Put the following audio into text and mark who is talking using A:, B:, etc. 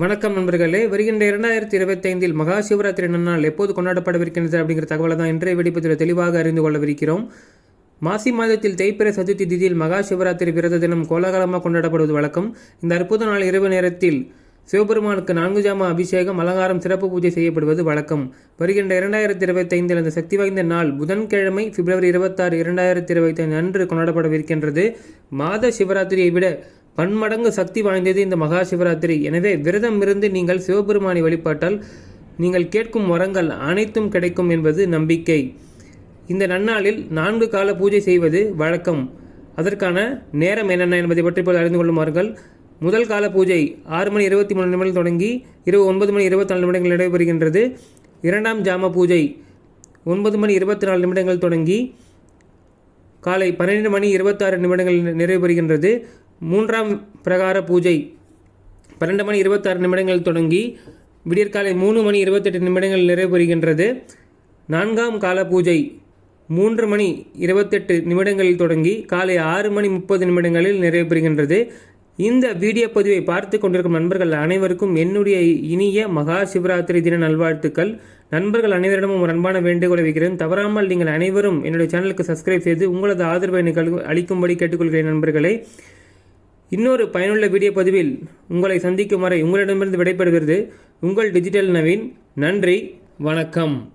A: வணக்கம் நண்பர்களே. வருகின்ற இரண்டாயிரத்தி இருபத்தைந்தில் மகா சிவராத்திரி நன்னாள் எப்போது கொண்டாடப்படவிருக்கின்றது அப்படிங்கிற தகவலை தான் இன்றைய வெடிப்பதில் தெளிவாக அறிந்து கொள்ளவிருக்கிறோம். மாசி மாதத்தில் தேய்பிறை சதுர்த்தி திதியில் மகா சிவராத்திரி விரத தினம் கோலாகலமாக கொண்டாடப்படுவது வழக்கம். இந்த அற்புத நாள் இரவு நேரத்தில் சிவபெருமானுக்கு நான்கு ஜாம அபிஷேகம் அலங்காரம் சிறப்பு பூஜை செய்யப்படுவது வழக்கம். வருகின்ற இரண்டாயிரத்தி இருபத்தைந்தில் அந்த சக்தி வாய்ந்த நாள் புதன்கிழமை பிப்ரவரி இருபத்தாறு இரண்டாயிரத்தி இருபத்தைந்து அன்று கொண்டாடப்படவிருக்கின்றது. மாத சிவராத்திரியை விட பன்மடங்கு சக்தி வாய்ந்தது இந்த மகா சிவராத்திரி. எனவே விரதம் இருந்து நீங்கள் சிவபெருமானை வழிபாட்டால் நீங்கள் கேட்கும் வரங்கள் அனைத்தும் கிடைக்கும் என்பது நம்பிக்கை. இந்த நன்னாளில் நான்கு கால பூஜை செய்வது வழக்கம். அதற்கான நேரம் என்னென்ன என்பதை பற்றி இப்போது அறிந்து கொள்ளுமாறுங்கள். முதல் கால பூஜை ஆறு மணி இருபத்தி மூணு நிமிடங்கள் தொடங்கி இரவு ஒன்பது மணி இருபத்தி நாலு நிமிடங்கள் நடைபெறுகின்றது. இரண்டாம் ஜாம பூஜை ஒன்பது மணி இருபத்தி நாலு நிமிடங்கள் தொடங்கி காலை பன்னிரெண்டு மணி இருபத்தாறு நிமிடங்கள் நிறைவு பெறுகின்றது மூன்றாம் பிரகார பூஜை. பன்னெண்டு மணி இருபத்தாறு நிமிடங்கள் தொடங்கி விடியற்காலை மூணு மணி இருபத்தெட்டு நிமிடங்கள் நிறைவுறுகின்றது நான்காம் கால பூஜை. மூன்று மணி இருபத்தெட்டு நிமிடங்களில் தொடங்கி காலை ஆறு மணி முப்பது நிமிடங்களில் நிறைவுறுகின்றது இந்த வீடியோ பதிவை பார்த்து கொண்டிருக்கும் நண்பர்கள் அனைவருக்கும் என்னுடைய இனிய மகா சிவராத்திரி தின நல்வாழ்த்துக்கள். நண்பர்கள் அனைவரிடமும் ஒரு அன்பான வேண்டுகோளை வைக்கிறேன். தவறாமல் நீங்கள் அனைவரும் என்னுடைய சேனலுக்கு சப்ஸ்கிரைப் செய்து உங்களது ஆதரவை எனக்கு அளிக்கும்படி கேட்டுக்கொள்கிறேன் நண்பர்களே. இன்னொரு பயனுள்ள வீடியோ பதிவில் உங்களை சந்திக்கும் வரை உங்களிடமிருந்து விடைபெறுகிறது உங்கள் டிஜிட்டல் நவீன். நன்றி வணக்கம்.